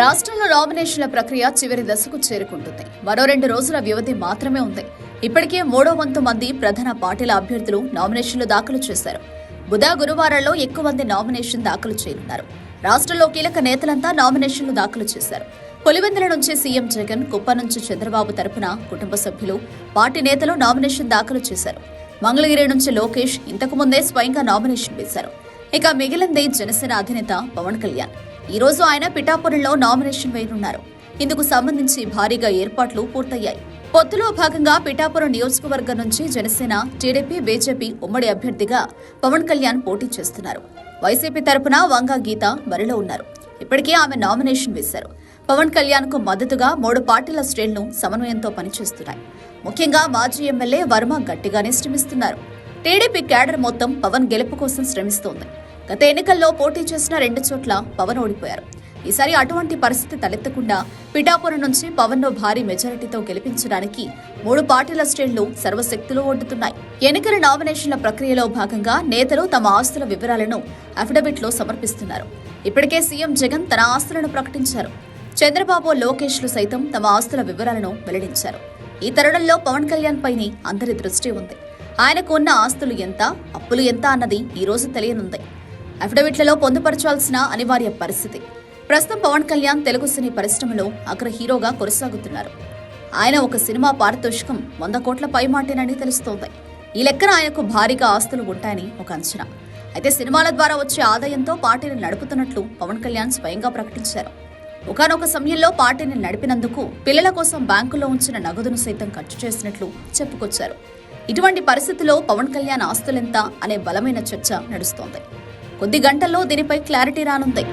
రాష్ట్రంలో నామినేషన్ల ప్రక్రియ చివరి దశకు చేరుకుంటుంది. మరో రెండు రోజుల వ్యవధి మాత్రమే ఉంది. ఇప్పటికే మూడో వంతు మంది ప్రధాన పార్టీల అభ్యర్థులు నామినేషన్లు దాఖలు చేశారు. బుధ గురువారాల్లో ఎక్కువ మంది నామినేషన్ దాఖలు చేయనున్నారు. రాష్ట్రంలో కీలక నేతలంతా నామినేషన్లు దాఖలు చేశారు. పులివెందుల నుంచి సీఎం జగన్ కుప్ప నుంచి చంద్రబాబు తరపున కుటుంబ సభ్యులు పార్టీ నేతలు నామినేషన్ దాఖలు చేశారు. మంగళగిరి నుంచి లోకేష్ ఇంతకు ముందే స్వయంగా నామినేషన్ వేశారు. ఇక మిగిలింది జనసేన అధినేత పవన్ కళ్యాణ్. ఈరోజు ఆయన పిఠాపురంలో నామినేషన్ వేయనున్నారు. ఇందుకు సంబంధించి భారీగా ఏర్పాట్లు పూర్తయ్యాయి. పొత్తులో భాగంగా పిఠాపురం నియోజకవర్గం నుంచి జనసేన టీడీపీ బీజేపీ ఉమ్మడి అభ్యర్థిగా పవన్ కళ్యాణ్ పోటీ చేస్తున్నారు. వైసీపీ తరపున వంగా గీత బరిలో ఉన్నారు. ఇప్పటికే ఆమె నామినేషన్ వేశారు. పవన్ కళ్యాణ్కు మద్దతుగా మూడు పార్టీల శ్రేణులు సమన్వయంతో పనిచేస్తున్నాయి. ముఖ్యంగా మాజీ ఎమ్మెల్యే వర్మ గట్టిగానే శ్రమిస్తున్నారు. టీడీపీ క్యాడర్ మొత్తం పవన్ గెలుపు కోసం శ్రమిస్తోంది. గత ఎన్నికల్లో పోటీ చేసిన రెండు చోట్ల పవన్ ఓడిపోయారు. ఈసారి అటువంటి పరిస్థితి తలెత్తకుండా పిఠాపురం నుంచి పవన్ను భారీ మెజారిటీతో గెలిపించడానికి మూడు పార్టీల శ్రేణులు సర్వశక్తులు ఒడ్డుతున్నాయి ఎన్నికల నామినేషన్ల ప్రక్రియలో భాగంగా నేతలు తమ ఆస్తుల వివరాలను అఫిడవిట్లో సమర్పిస్తున్నారు. ఇప్పటికే సీఎం జగన్ తన ఆస్తులను ప్రకటించారు. చంద్రబాబు లోకేష్లు సైతం తమ ఆస్తుల వివరాలను వెల్లడించారు. ఈ తరుణంలో పవన్ కళ్యాణ్ పైనే అందరి దృష్టి ఉంది. ఆయనకు ఉన్న ఆస్తులు ఎంత అప్పులు ఎంత అన్నది ఈ రోజు తెలియనుంది. అఫిడవిట్లలో పొందుపరచాల్సిన అనివార్య పరిస్థితి. ప్రస్తుతం పవన్ కళ్యాణ్ తెలుగు సినీ పరిశ్రమలో అగ్ర హీరోగా కొనసాగుతున్నారు. ఆయన ఒక సినిమా పారితోషికం వంద కోట్ల పైమాటేనని తెలుస్తోంది. ఈ లెక్కన ఆయనకు భారీగా ఆస్తులు ఉంటాయని ఒక అంచనా. అయితే సినిమాల ద్వారా వచ్చే ఆదాయంతో పార్టీని నడుపుతున్నట్లు పవన్ కళ్యాణ్ స్వయంగా ప్రకటించారు. ఒకనొక సమయంలో పార్టీని నడిపినందుకు పిల్లల కోసం బ్యాంకులో ఉంచిన నగదును సైతం ఖర్చు చేసినట్లు చెప్పుకొచ్చారు. ఇటువంటి పరిస్థితిలో పవన్ కళ్యాణ్ ఆస్తులెంత అనే బలమైన చర్చ నడుస్తోంది. కొద్ది గంటల్లో దీనిపై క్లారిటీ రానుంది.